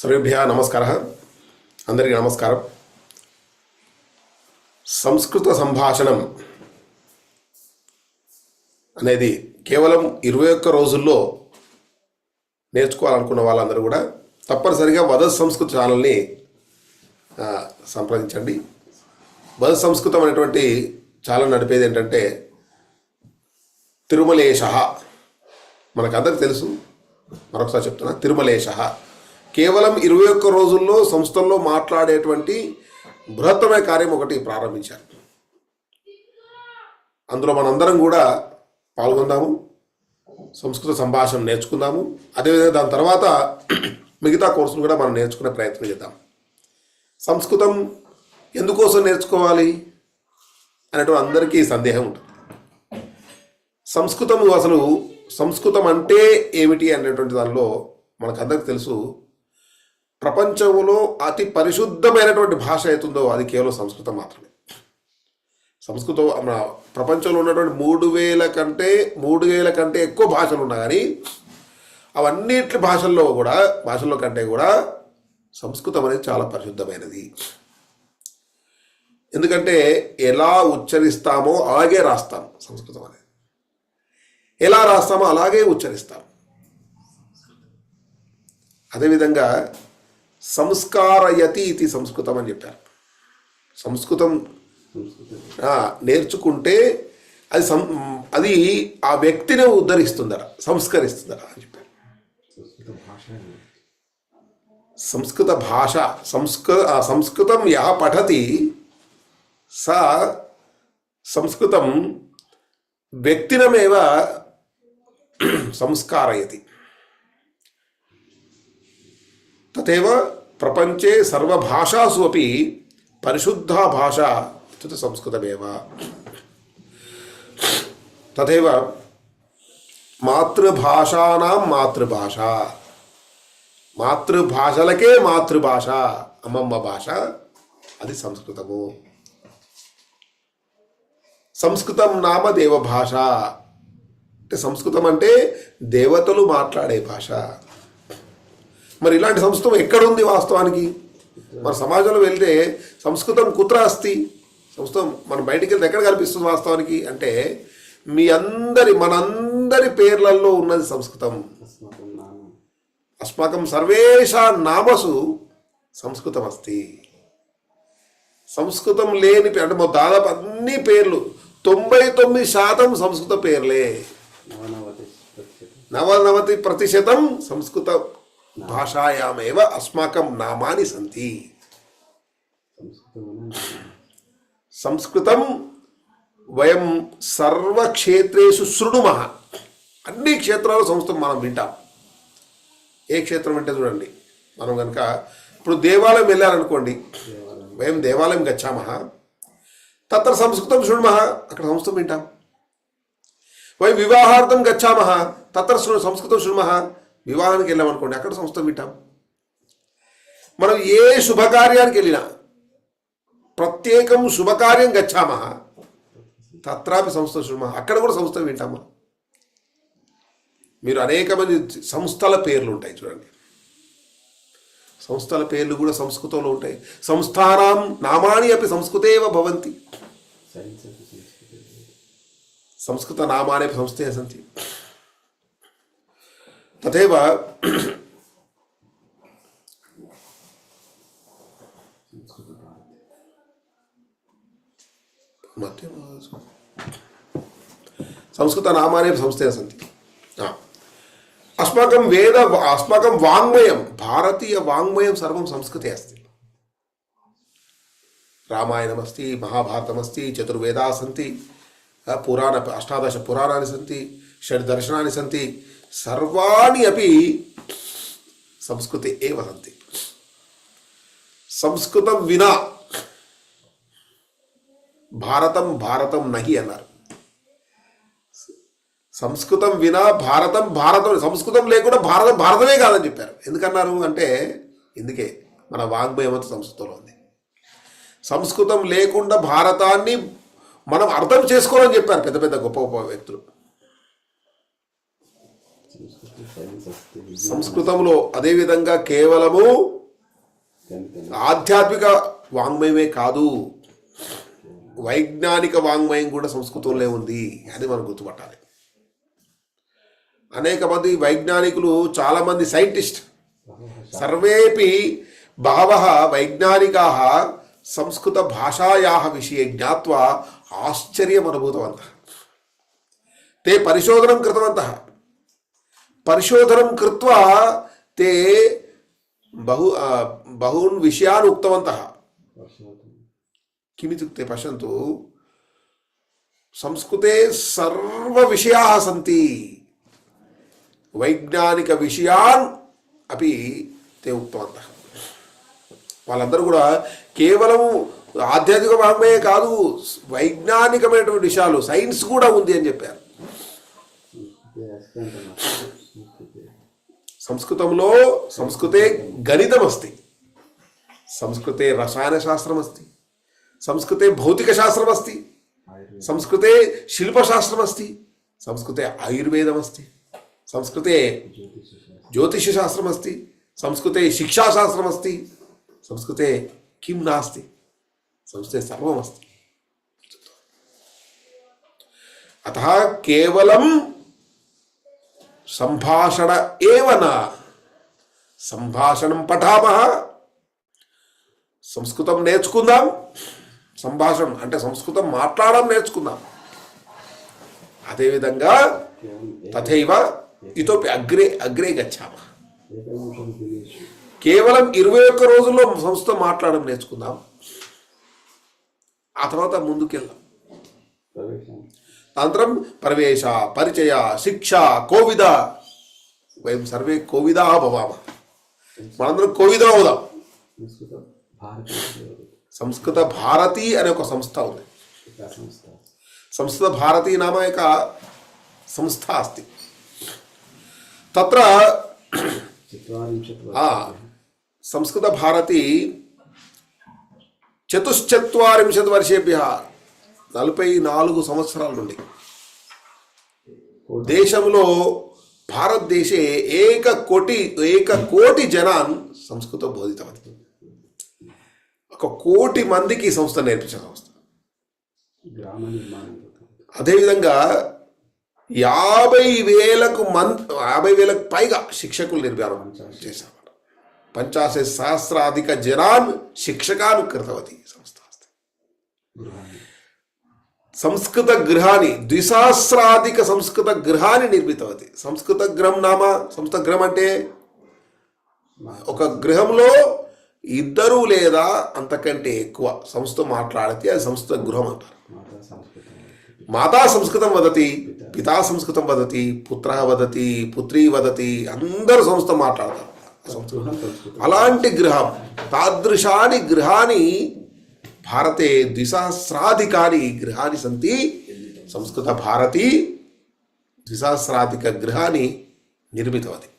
సర్వేభ్య నమస్కార. అందరికీ నమస్కారం. సంస్కృత సంభాషణం అనేది కేవలం ఇరవై ఒక్క రోజుల్లో నేర్చుకోవాలనుకున్న వాళ్ళందరూ కూడా తప్పనిసరిగా వద సంస్కృత ఛానల్ని సంప్రదించండి. వద సంస్కృతం అనేటువంటి ఛానల్ నడిపేది ఏంటంటే తిరుమలేశ. మనకందరికి తెలుసు. మరొకసారి చెప్తున్నా తిరుమలేశ. కేవలం ఇరవై ఒక్క రోజుల్లో సంస్థల్లో మాట్లాడేటువంటి బృహత్తమైన కార్యం ఒకటి ప్రారంభించారు. అందులో మనందరం కూడా పాల్గొందాము సంస్కృత సంభాషణ నేర్చుకుందాము అదేవిధంగా దాని తర్వాత మిగతా కోర్సులు కూడా మనం నేర్చుకునే ప్రయత్నం చేద్దాం. సంస్కృతం ఎందుకోసం నేర్చుకోవాలి అనేటువంటి అందరికీ సందేహం ఉంటుంది. సంస్కృతం అసలు సంస్కృతం అంటే ఏమిటి అనేటువంటి దానిలో మనకందరికి తెలుసు ప్రపంచంలో అతి పరిశుద్ధమైనటువంటి భాష అవుతుందో అది కేవలం సంస్కృతం మాత్రమే. సంస్కృతం మన ప్రపంచంలో ఉన్నటువంటి మూడు వేల కంటే మూడు వేల కంటే ఎక్కువ భాషలు ఉన్నా కానీ అవన్నిటి భాషల్లో కూడా భాషల్లో కంటే కూడా సంస్కృతం అనేది చాలా పరిశుద్ధమైనది. ఎందుకంటే ఎలా ఉచ్చరిస్తామో అలాగే రాస్తాం సంస్కృతం అనేది. ఎలా రాస్తామో అలాగే ఉచ్చరిస్తాం. అదేవిధంగా సంస్కారయతి ఇది సంస్కృతం అని చెప్పారు. సంస్కృతం నేర్చుకుంటే అది సం అది ఆ వ్యక్తిని ఉద్ధరిస్తుందట సంస్కరిస్తుందట అని చెప్పారు. సంస్కృత భాష సంస్కృ సంస్కృతం యా పఠతి సా సంస్కృతం వ్యక్తినమేవ సంస్కారయతి. తదేవ ప్రపంచే సర్వభాషాసు అపి పరిశుద్ధా భాష ఇత్యుక్తే సంస్కృతమేవ. తదేవ మాతృభాషానాం మాతృభాష. మాతృభాషలకే మాతృభాష అమ్మమ్మ భాష అది సంస్కృతము. సంస్కృతం నామ దేవభాష. అంటే సంస్కృతం అంటే దేవతలు మాట్లాడే భాష. మరి ఇలాంటి సంస్కృతం ఎక్కడుంది వాస్తవానికి? మన సమాజంలో వెళ్తే సంస్కృతం కుత్ర అస్తి. సంస్కృతం మనం బయటికి వెళ్తే ఎక్కడ కనిపిస్తుంది వాస్తవానికి? అంటే మీ అందరి మనందరి పేర్లలో ఉన్నది సంస్కృతం. అస్మాకం సర్వేషా నామసు సంస్కృతం అస్తి. సంస్కృతం లేని పే- అంటే మా దాదాపు అన్ని పేర్లు తొంభై తొమ్మిది శాతం సంస్కృత పేర్లే. నవనవతి ప్రతిశతం. సంస్కృత. భాషాయామేవ అస్మాకం నామాని సంతి. సంస్కృతం వయం సర్వక్షేత్రేషు శృణుమ. అన్ని క్షేత్రాలు సంస్కృతం మనం వింటాం. ఏ క్షేత్రం అంటే చూడండి మనం కనుక ఇప్పుడు దేవాలయం వెళ్ళారనుకోండి వయం దేవాలయం గచ్చామ తత్ర సంస్కృతం శృణుమ అక్కడ సంస్కృతం వింటాం. వయం వివాహార్థం గచ్చామ తత్ర సంస్కృతం శృణుమ వివాహానికి వెళ్ళామనుకోండి అక్కడ సంస్కృతం వింటాం మనం ఏ శుభకార్యానికి వెళ్ళినా ప్రత్యేకం శుభకార్యం గచ్చామः తత్రాపి సంస్థ శృణుమः అక్కడ కూడా సంస్థ వింటామా? మీరు అనేక మంది సంస్థల పేర్లు ఉంటాయి చూడండి. సంస్థల పేర్లు కూడా సంస్కృతంలో ఉంటాయి. సంస్థానాం నామాని అపి సంస్కృతేవ భవంతి. సంస్కృత నామాని సంస్థే సంతి తథైవ మధ్య సంస్కృత నామాని అపి సంస్థే సంతి ఆ. अस्माकं वेद अस्माकं वाङ्मयं भारतीयवाङ्मयं सर्वं संस्कृते अस्ति रामायणमस्ति महाभारतमस्ति चतुर्वेदाः सन्ति अ, पुराण अष्टादश पुराणानि सन्ति षड् दर्शनानि सन्ति సర్వాణి అవి సంస్కృతి ఏ వదంతి? సంస్కృతం వినా భారతం భారతం నహి అన్నారు. సంస్కృతం వినా భారతం భారతం సంస్కృతం లేకుండా భారతం భారతమే కాదని చెప్పారు. ఎందుకన్నారు అంటే ఎందుకే మన వాంగ్మయం సంస్కృతంలో ఉంది. సంస్కృతం లేకుండా భారతాన్ని మనం అర్థం చేసుకోవాలని చెప్పారు పెద్ద పెద్ద గొప్ప గొప్ప వ్యక్తులు. సంస్కృతంలో అదేవిధంగా కేవలము ఆధ్యాత్మిక వాంగ్మయమే కాదు వైజ్ఞానిక వాంగ్మయం కూడా సంస్కృతంలో ఉంది అది మనం గుర్తుపట్టాలి. అనేక మంది వైజ్ఞానికులు చాలామంది సైంటిస్ట్ సర్వేపి బహవ వైజ్ఞానికా సంస్కృత భాషాయా విషయ జ్ఞావా ఆశ్చర్యం అనుభూతవంత తే పరిశోధనం కృతవంతః. పరిశోధనం కృత్వా తే బహు బహున్ విషయాన్ ఉక్తవంత. కిమితుక్తే పశ్యంతు సంస్కృతే సర్వ విషయా సంతి. వైజ్ఞానిక విషయాన్ అపి తే ఉక్తవంత. వాళ్ళందరూ కూడా కేవలం ఆధ్యాత్మిక భాగమే కాదు వైజ్ఞానికమైనటువంటి విషయాలు సైన్స్ కూడా ఉంది అని చెప్పారు. సంస్కృతంలో సంస్కృతే గణితం అస్తి సంస్కృతే రసాయనశాస్త్రం అస్తి సంస్కృతే భౌతికశాస్త్రం అస్తి ఆయుర్వేద సంస్కృతే శిల్పశాస్త్రమస్తి సంస్కృతే ఆయుర్వేదమస్తి సంస్కృతే జ్యోతిషశాస్త్రం జ్యోతిషశాస్త్రమస్తి సంస్కృతే శిక్షాశాస్త్రమస్తి సంస్కృతే కిం నాస్తి సంస్కృతే సర్వమస్తి అత కేవలం సంభాషణ ఏవన సంభాషణం పఠామः. సంస్కృతం నేర్చుకుందాం. సంభాషణం అంటే సంస్కృతం మాట్లాడడం నేర్చుకుందాం. అదేవిధంగా తథైవ ఇతోపి అగ్రే అగ్రే గచ్చామः. కేవలం ఇరవై ఒక్క రోజుల్లో సంస్కృతం మాట్లాడడం నేర్చుకుందాం. ఆ తర్వాత ముందుకెళ్దాం. ప్రవేశం అనంతరం ప్రవేశ పరిచయ శిక్ష కోవిద వయం సర్వే కోవిదా భవామ మనందరం కోవిద అవుదాం సంస్కృత భారతీయ సంస్కృత భారతి అనే ఒక సంస్థ ఉంది వికాస్ సంస్థ సంస్కృత భారతి నామ ఏక సంస్థ అస్తి తత్ర చత్వారింశత్ ఆ, సంస్కృత భారతి చతుశ్చత్వారింశత్ వర్షేభ్య నలభై నాలుగు సంవత్సరాల నుండి. దేశంలో భారతదేశే ఏక కోటి ఏక కోటి జనాన్ సంస్కృతం బోధితవతి ఒక కోటి మందికి ఈ సంస్థ నేర్పించిన సంస్థ. అదేవిధంగా యాభై వేలకు మంది యాభై వేలకు పైగా శిక్షకులు నిర్మాణం చేశారు. పంచాశత్ సహస్రాధిక జనాన్ శిక్షకాన్ కృతవతి సంస్థ అస్తి. గృహాన్ని సంస్కృత గృహాన్ని ద్విసహస్రాధిక సంస్కృత గృహాన్ని నిర్మితవతి సంస్కృత గృహం నామ సంస్కృత గృహం అంటే? ఒక గృహంలో ఇద్దరు లేదా అంతకంటే ఎక్కువ సంస్థ మాట్లాడితే అది సంస్కృత గృహం అంటారు. మాతా సంస్కృతం వదతి. పితా సంస్కృతం వదతి పుత్ర వదతి పుత్రి వదతి అందరూ సంస్కృతం మాట్లాడతారు అలాంటి గృహం తాదృశాని గృహాన్ని भारते द्विसहस्राधिकानि गृहाणि सन्ति संस्कृतभारती द्विसहस्राधिकगृहाणि निर्मितवती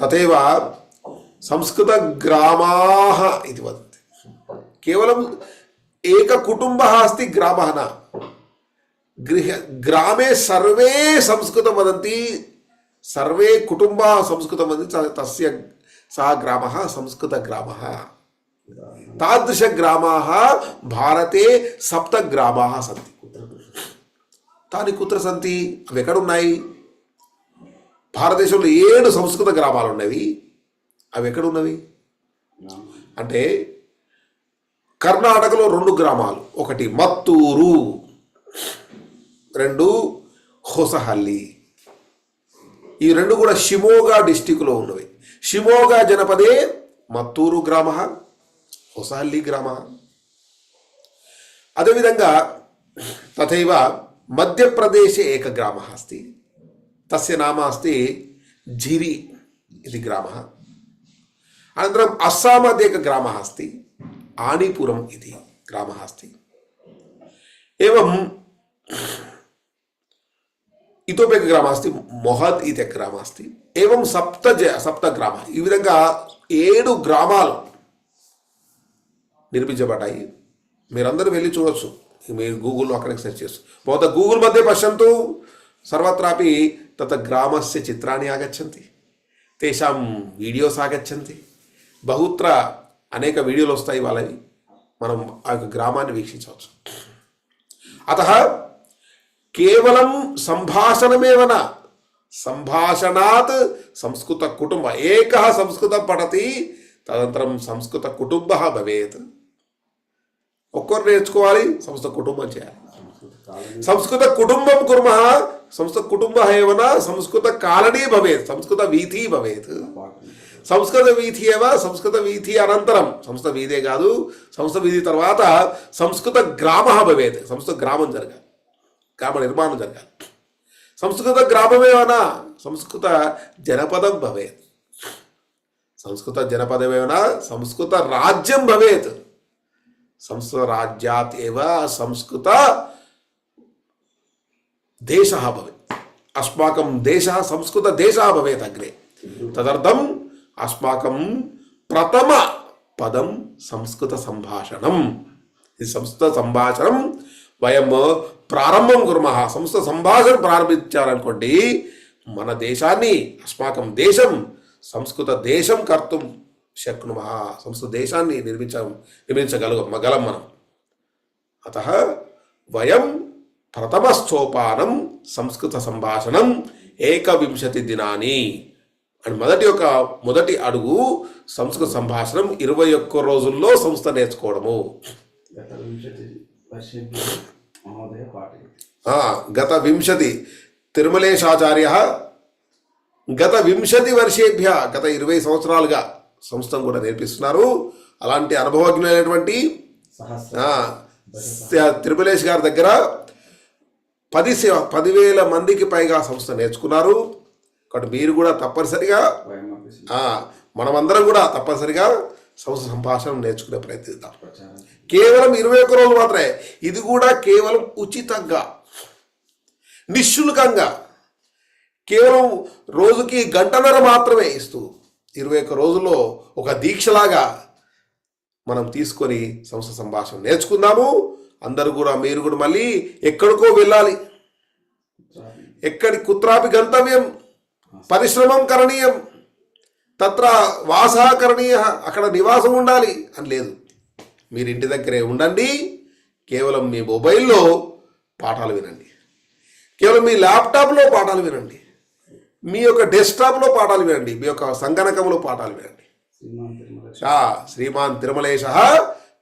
तथैव संस्कृतग्रामाः इति वदन्ति केवलम् एककुटुम्बः अस्ति ग्रामः न गृह ग्रामे सर्वे संस्कृतं वदन्ति सर्वे कुटुम्बाः संस्कृतं वदन्ति तस्य सः ग्रामः संस्कृतग्रामः तादृशग्रामाः भारते सप्तग्रामाः सन्ति తాని కుత్ర సంతి అవి ఎక్కడున్నాయి భారతదేశంలో ఏడు సంస్కృత గ్రామాలు ఉన్నవి అవి ఎక్కడున్నవి గ్రామం అంటే కర్ణాటకలో రెండు గ్రామాలు ఒకటి మత్తూరు రెండు హొసహల్లి ఈ రెండు కూడా షిమోగా డిస్టిక్లో ఉన్నవి షిమోగా జనపదే మత్తూరు గ్రామ హొసాల్లీ గ్రామ అదేవిధంగా తథైవ మధ్యప్రదేశ్ ఏక గ్రామ అస్తి. తస్య నామ అస్తి జిరి ఇది గ్రామ. అనంతరం అస్సాం అది ఏక గ్రామ అస్తి ఆణిపురం ఇది గ్రామ అస్తి. ఏం ఇతోపి ఒక గ్రామ అస్తి మొహద్ ఇది ఒక గ్రామ అస్తి. ఏం సప్త సప్త గ్రామ. ఈ విధంగా ఏడు గ్రామాలు నిర్మించబడ్డాయి. మీరందరూ వెళ్ళి చూడవచ్చు మీరు గూగుల్లో అక్కడికి సెర్చ్ చేస్తారు పోత గూగుల్ మధ్య పశ్యంతు సర్వత్రాపి తత గ్రామస్య చిత్రాన్ని ఆగచ్చంతి. తేషాం వీడియోస్ ఆగచ్చంతి. బహుత్ర అనేక వీడియోలు వస్తాయి వాళ్ళవి. మనం ఆ యొక్క గ్రామాన్ని వీక్షించవచ్చు. అత కేవలం సంభాషణమేవన? సంభాషణాత్ సంస్కృత కుటుంబ. ఏక సంస్కృత పఠతి తదనంతరం సంస్కృత కుటుంబ భవేత్. ఒక్కరు నేర్చుకోవాలి సంస్థ కుటుంబం చేయాలి. సంస్కృత కుటుంబం కుర్మ సంస్కృత కుటుంబ ఏవన సంస్కృత కాలనీ భవేత్ సంస్కృత వీధి భవేత్. సంస్కృత వీధి ఏవ సంస్కృత వీధి అనంతరం. సంస్కృత వీధే కాదు సంస్కృత వీధి తర్వాత సంస్కృత గ్రామ భవేత్. సంస్కృత గ్రామం జరగాలి. గ్రామ నిర్మాణం జరగాలి. సంస్కృత గ్రామమేవనా సంస్కృత జనపదం భవేత్. సంస్కృత జనపదమేవనా సంస్కృత రాజ్యం భవేత్. సంస్కృతరాజ్యాత్ ఏవ సంస్కృత దేశ భవేత్ అస్మాకం దేశ సంస్కృత దేశ భవేత్ అగ్రే తదర్థం అస్మాకం ప్రథమ పదం సంస్కృత సంభాషణం సంస్కృత సంభాషణం వయం ప్రారంభం కుర్మ సంస్కృత సంభాషణ ప్రారంభించారనుకోండి మన దేశాన్ని అస్మాకం దేశం సంస్కృత దేశం కర్తం శక్నుమ సంస్కృత దేశాన్ని నిర్మించ నిర్మించగలుగం గలం మనం. అత వయం ప్రథమస్థోపానం సంస్కృత సంభాషణం ఏకవింశతి దినాని. అండ్ మొదటి ఒక మొదటి అడుగు సంస్కృత సంభాషణం ఇరవై ఒక్క రోజుల్లో సంస్థ నేర్చుకోవడము. గత వింశతి తిరుమలేశాచార్య గత వింశతి వర్షేభ్య గత ఇరవై సంవత్సరాలుగా సంస్థను కూడా నేర్పిస్తున్నారు. అలాంటి అనుభవజ్ఞులైనటువంటి తిరుమలేష్ గారి దగ్గర పది సే- పదివేల మందికి పైగా సంస్థ నేర్చుకున్నారు. కాబట్టి మీరు కూడా తప్పనిసరిగా మనమందరం కూడా తప్పనిసరిగా సంస్థ సంభాషణ నేర్చుకునే ప్రయత్నిద్దాం. కేవలం ఇరవై ఒక్క రోజులు మాత్రమే. ఇది కూడా కేవలం ఉచితంగా నిశుల్కంగా కేవలం రోజుకి గంటన్నర మాత్రమే ఇస్తూ ఇరవై ఒక్క రోజుల్లో ఒక దీక్షలాగా మనం తీసుకొని సంస్థ సంభాషణ నేర్చుకుందాము. అందరూ కూడా మీరు కూడా మళ్ళీ ఎక్కడికో వెళ్ళాలి. ఎక్కడి కుత్రాపి గంతవ్యం పరిశ్రమం కరణీయం తత్ర వాస కరణీయ అక్కడ నివాసం ఉండాలి అని లేదు. మీరు ఇంటి దగ్గరే ఉండండి. కేవలం మీ మొబైల్లో పాఠాలు వినండి. కేవలం మీ ల్యాప్టాప్లో పాఠాలు వినండి. మీ యొక్క డెస్క్టాప్లో పాఠాలు వినండి. మీ యొక్క సంగణకంలో పాఠాలు వినండి. శ్రీమాన్ తిరుమలేశ.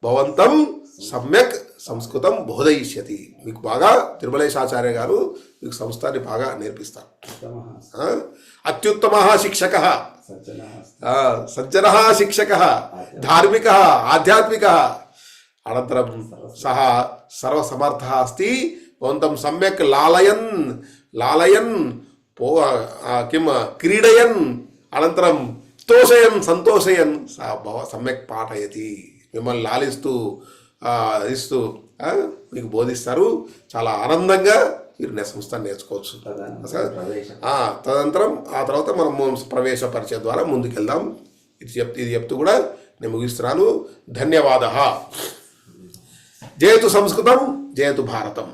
భవంతం సమ్యక్ సంస్కృతం బోధయిష్యతి. మీకు బాగా తిరుమలేశాచార్య గారు మీకు సంస్థాన్ని బాగా నేర్పిస్తారు? అత్యుత్తమ శిక్షక. సజ్జనः సజ్జన శిక్షక. ధార్మిక ఆధ్యాత్మిక. అనంతరం సహ సర్వసమర్థ అస్తి. భవంతం సమ్యక్ లాలయన్. లాలయన్ పో ఆ, కిం క్రీడయన్ అనంతరం తోషయన్ సంతోషయన్ స భవ సమ్యక్ పాఠయతి. మిమ్మల్ని లాలిస్తూ ఇస్తూ మీకు బోధిస్తారు. చాలా ఆనందంగా మీరు నే- సంస్థ నేర్చుకోవచ్చు. తదనంతరం ప్రవేశం ఆ, తదనంతరం ఆ తర్వాత మనం ప్రవేశ పరిచయ ద్వారా ముందుకెళ్దాం. ఇది చెప్తూ ఇది చెప్తూ కూడా నేను ముగిస్తున్నాను. ధన్యవాద జయతు సంస్కృతం జయతు భారతం.